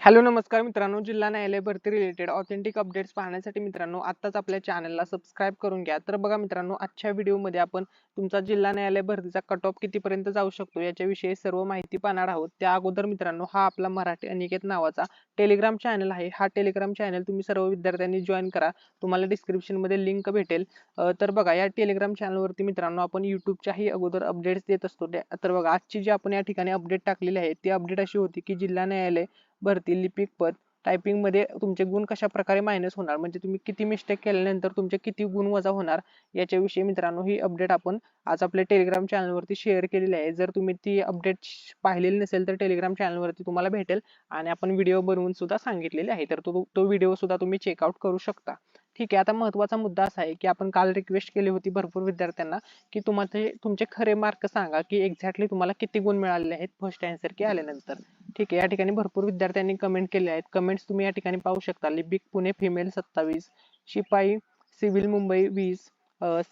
Hello नमस्कार मित्रांनो. जिल्हा न्यायालय भरती रिलेटेड ऑथेंटिक अपडेट्स पाहण्यासाठी मित्रांनो आत्ताच आपल्या चॅनलला सबस्क्राईब करून घ्या. तर बघा मित्रांनो आजच्या व्हिडिओमध्ये आपण तुमचा जिल्हा न्यायालय भरतीचा कट ऑफ कितीपर्यंत जाऊ शकतो याच्याविषयी सर्व माहिती पाहणार आहोत. त्या अगोदर मित्रांनो हा आपला मराठी अनिकेत नावाचा टेलिग्राम चॅनल आहे. हा टेलिग्राम चॅनल तुम्ही सर्व विद्यार्थ्यांनी जॉईन करा. तुम्हाला डिस्क्रिप्शनमध्ये लिंक भेटेल. तर बघा या टेलिग्राम चॅनलवरती मित्रांनो आपण यूट्यूबच्याही अगोदर अपडेट्स देत असतो. तर बघा आजची जी आपण या ठिकाणी अपडेट टाकलेली आहे ती अपडेट अशी होती की जिल्हा न्यायालय भरती लिपिक पद. टायपिंगमध्ये तुमचे गुण कशा प्रकारे मायनस होणार? म्हणजे तुम्ही किती मिस्टेक केल्यानंतर तुमचे किती गुण वजा होणार? याच्याविषयी मित्रांनो ही अपडेट आपण आज आपल्या टेलिग्राम चॅनलवरती शेअर केलेली आहे. जर तुम्ही ती अपडेट पाहिलेली नसेल तर टेलिग्राम चॅनलवरती तुम्हाला भेटेल आणि आपण व्हिडिओ बनवून सुद्धा सांगितलेले आहे. तर तो तो व्हिडिओ सुद्धा तुम्ही चेकआउट करू शकता. ठीक आहे आता महत्त्वाचा मुद्दा असा आहे की आपण काल रिक्वेस्ट केली होती भरपूर विद्यार्थ्यांना की तुम्हाला तुमचे खरे मार्क सांगा की एक्झॅक्टली तुम्हाला किती गुण मिळालेले आहेत फर्स्ट आन्सर की आल्यानंतर. ठीक आहे. या ठिकाणी भरपूर विद्यार्थ्यांनी कमेंट केले आहेत. कमेंट्स तुम्ही या ठिकाणी पाहू शकता. लिपिक पुणे फिमेल सत्तावीस शिपाई सिव्हिल मुंबई वीस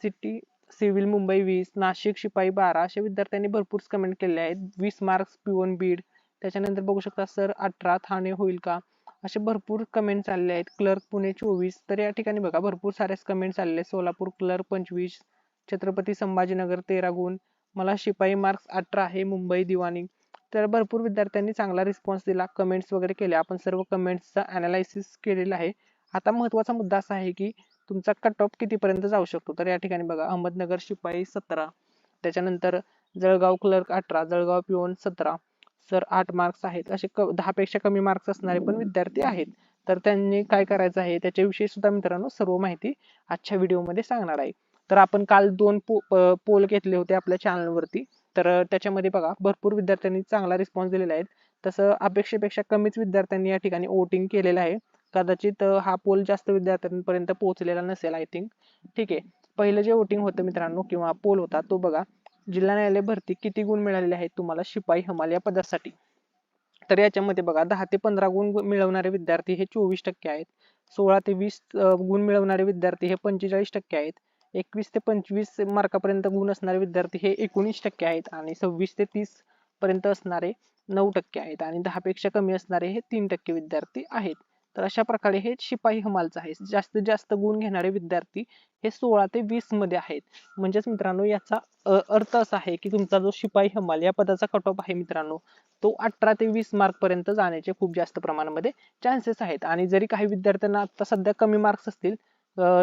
सिटी सिव्हिल मुंबई वीस नाशिक शिपाई बारा अशा विद्यार्थ्यांनी भरपूर कमेंट केले आहेत. वीस मार्क्स पिवन बीड त्याच्यानंतर बघू शकता सर अठरा ठाणे होईल का? असे भरपूर कमेंट्स आलेले आहेत. क्लर्क पुणे चोवीस. तर या ठिकाणी बघा भरपूर सारेच कमेंट्स आलेले आहेत. सोलापूर क्लर्क पंचवीस छत्रपती संभाजीनगर तेरा गुण. मला शिपाई मार्क्स अठरा आहे. मुंबई दिवाणी. तर भरपूर विद्यार्थ्यांनी चांगला रिस्पॉन्स दिला कमेंट्स वगैरे केले. आपण सर्व कमेंट्सचा अनालायसिस केलेलं आहे. आता महत्त्वाचा मुद्दा असा आहे की तुमचा कट ऑफ कितीपर्यंत जाऊ शकतो? तर या ठिकाणी बघा अहमदनगर शिपाई सतरा. त्याच्यानंतर जळगाव क्लर्क अठरा जळगाव पिओन सतरा. सर आठ मार्क्स आहेत. असे क दहापेक्षा कमी मार्क्स असणारे पण विद्यार्थी आहेत. तर त्यांनी काय करायचं आहे? त्याच्याविषयी सुद्धा मित्रांनो सर्व माहिती आजच्या व्हिडिओमध्ये सांगणार आहे. तर आपण काल दोन पो पोल घेतले होते आपल्या चॅनलवरती तर त्याच्यामध्ये बघा भरपूर विद्यार्थ्यांनी चांगला रिस्पॉन्स दिलेला आहे. तसं अपेक्षेपेक्षा कमीच विद्यार्थ्यांनी या ठिकाणी वोटिंग केलेलं आहे. कदाचित हा पोल जास्त विद्यार्थ्यांपर्यंत पोहोचलेला नसेल आय थिंक ठीक आहे. पहिलं जे वोटिंग होतं मित्रांनो किंवा पोल होता तो बघा. जिल्हा न्यायालय भरती किती गुण मिळालेले आहेत तुम्हाला? शिपाई हमाल या पदासाठी. तर याच्यामध्ये बघा दहा ते पंधरा गुण मिळवणारे विद्यार्थी हे चोवीस टक्के आहेत. सोळा ते वीस गुण मिळवणारे विद्यार्थी हे पंचेचाळीस टक्के आहेत. एकवीस ते पंचवीस मार्कापर्यंत गुण असणारे विद्यार्थी हे एकोणीस टक्के आहेत आणि सव्वीस ते तीस पर्यंत असणारे नऊ टक्के आहेत आणि दहा पेक्षा कमी असणारे हे तीन टक्के विद्यार्थी आहेत. तर अशा प्रकारे हे शिपाई हमालचं आहे. जास्तीत जास्त गुण घेणारे विद्यार्थी हे सोळा ते वीसमध्ये आहेत. म्हणजेच मित्रांनो याचा अर्थ असा आहे की तुमचा जो शिपाई हमाल या पदाचा कट ऑफ आहे मित्रांनो तो अठरा ते वीस मार्क पर्यंत जाण्याचे खूप जास्त प्रमाणामध्ये चान्सेस आहेत. आणि जरी काही विद्यार्थ्यांना आता सध्या कमी मार्क्स असतील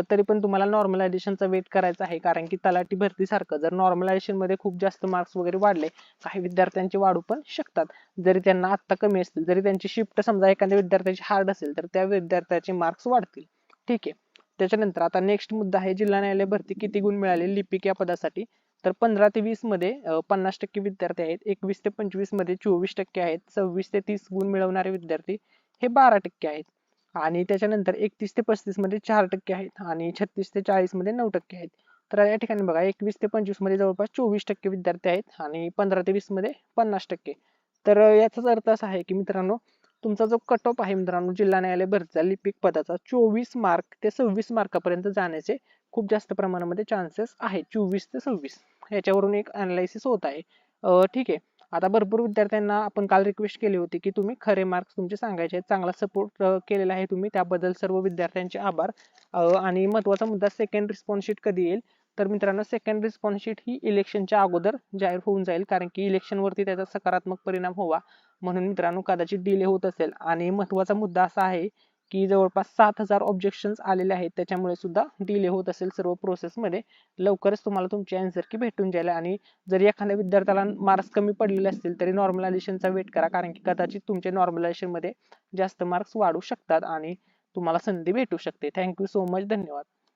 तरी पण तुम्हाला नॉर्मलायझेशनचा वेट करायचा आहे. कारण की तलाठी भरती सारखं जर नॉर्मलायझेशनमध्ये खूप जास्त मार्क्स वगैरे वाढले काही विद्यार्थ्यांचे वाढू पण शकतात. जरी त्यांना आत्ता कमी असतील जरी त्यांची शिफ्ट समजा एखाद्या विद्यार्थ्याची हार्ड असेल तर त्या विद्यार्थ्याचे मार्क्स वाढतील. ठीक आहे. त्याच्यानंतर आता नेक्स्ट मुद्दा आहे जिल्हा न्यायालय भरती किती गुण मिळाले लिपिक या पदासाठी? तर पंधरा ते वीसमध्ये पन्नास टक्के विद्यार्थी आहेत एकवीस ते पंचवीसमध्ये चोवीस टक्के आहेत सव्वीस ते तीस गुण मिळवणारे विद्यार्थी हे बारा टक्के आहेत. आणि त्याच्यानंतर एकतीस ते पस्तीसमध्ये चार टक्के आहेत आणि छत्तीस ते चाळीसमध्ये नऊ टक्के आहेत. तर या ठिकाणी बघा एकवीस ते पंचवीसमध्ये जवळपास चोवीस टक्के विद्यार्थी आहेत आणि पंधरा ते वीसमध्ये पन्नास टक्के. तर याचाच अर्थ असा आहे की मित्रांनो तुमचा जो कट ऑफ आहे मित्रांनो जिल्हा न्यायालय भरतीचा लिपिक पदाचा चोवीस मार्क ते सव्वीस मार्कापर्यंत जाण्याचे खूप जास्त प्रमाणामध्ये चान्सेस आहेत. चोवीस ते सव्वीस. याच्यावरून एक अनालिसिस होत आहे. ठीक आहे. आता भरपूर विद्यार्थ्यांना आपण काल रिक्वेस्ट केली होती की तुम्ही खरे मार्क्स तुमचे सांगायचे आहेत चांगला सपोर्ट केलेला आहे तुम्ही त्याबद्दल सर्व विद्यार्थ्यांचे आभार. आणि महत्त्वाचा मुद्दा सेकंड रिस्पॉन्स शीट कधी येईल? तर मित्रांनो सेकंड रिस्पॉन्स शीट ही इलेक्शनच्या अगोदर जाहीर होऊन जाईल कारण की इलेक्शनवरती त्याचा सकारात्मक परिणाम व्हावा म्हणून मित्रांनो कदाचित डिले होत असेल. आणि महत्त्वाचा मुद्दा असा आहे की जवळपास सात हजार ऑब्जेक्शन आलेले आहेत. त्याच्यामुळे सुद्धा डिले होत असेल सर्व प्रोसेस मध्ये. लवकरच तुम्हाला तुमची आन्सर की भेटून जाईल. आणि जरी एखाद्या विद्यार्थ्याला मार्क्स कमी पडलेले असतील तरी नॉर्मलायझेशनचा वेट करा. कारण की कदाचित तुमचे नॉर्मलायझेशनमध्ये जास्त मार्क्स वाढू शकतात आणि तुम्हाला संधी भेटू शकते. थँक्यू सो मच धन्यवाद.